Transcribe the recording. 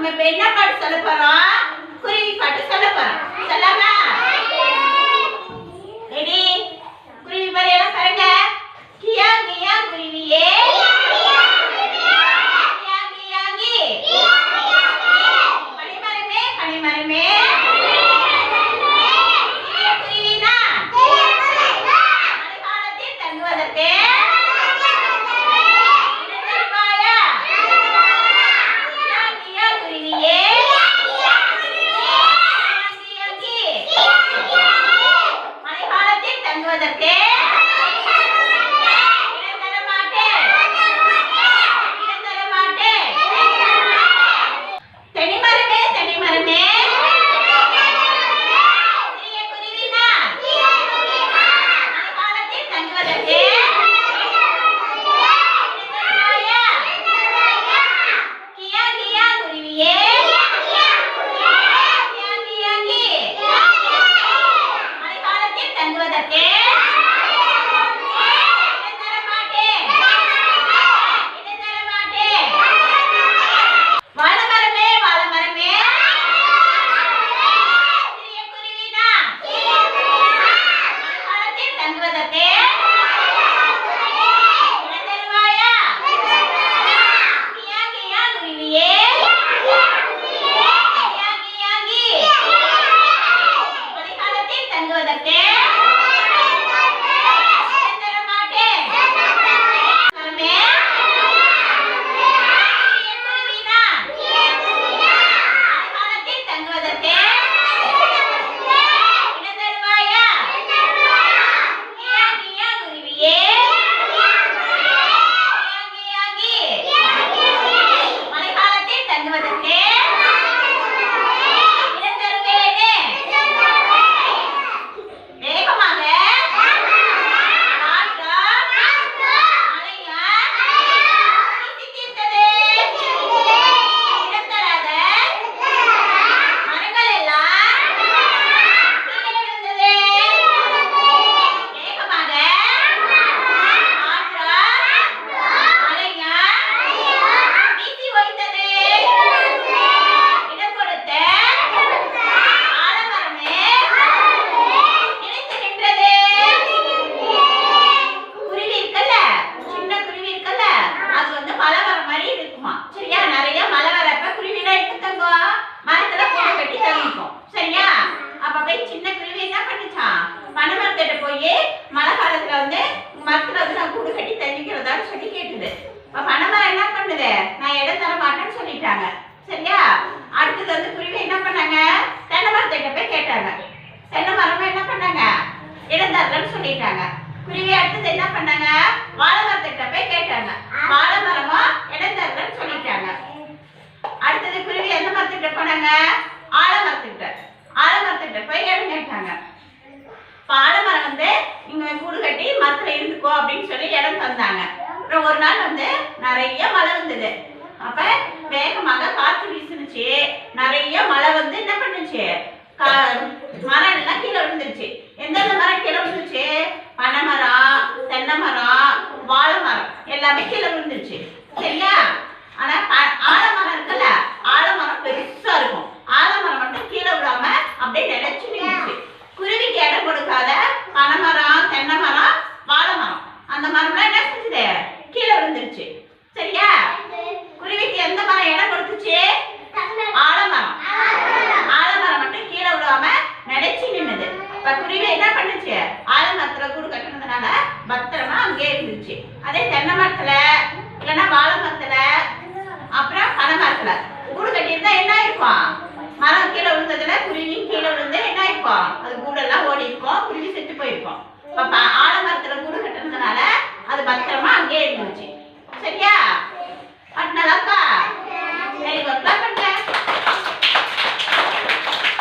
நம்ம இப்ப என்ன பாட்டு சொல்ல போறோம்? குருவி பாட்டு சொல்ல போறோம். சொல்லவா? ரெடி குருவி மாதிரி எல்லாம் பாருங்க. கியா கியா குருவியே. பனிமரமே பனிமரமே. de qué? பிறகு அடுத்தது என்ன பண்ணாங்க? வாழை போய் கேட்டாங்க. வாழை மரமா இடம் தரலன்னு சொல்லிட்டாங்க. அடுத்தது குருவி எந்த மரத்துக்கிட்ட போனாங்க? ஆலமரத்துக்கிட்ட. ஆலமரத்துக்கிட்ட போய் இடம் கேட்டாங்க? ஆலமரம் வந்து இங்க கூடு கட்டி மரத்துல இருந்துக்கோ அப்படின்னு சொல்லி இடம் தந்தாங்க. அப்புறம் ஒரு நாள் வந்து நிறைய மழை வந்தது. அப்ப வேகமாக காற்று வீசுனுச்சு. நிறைய மழை வந்து என்ன பண்ணுச்சு? அங்கேயே இருந்துச்சு. அதே தென்னை மரத்துல இல்லைன்னா வாழை மரத்துல அப்புறம் பனை மரத்துல. கூடு கட்டியிருந்தா என்ன இருக்கும் மரம் கீழே விழுந்ததுல குருவியும் கீழே விழுந்து என்ன ஆயிருக்கும்? அது கூடெல்லாம் ஓடி இருக்கும் குருவி செத்து போயிருக்கும். இப்போ கூடு கட்டுறதுனால அது பத்திரமா அங்கேயே இருந்துச்சு.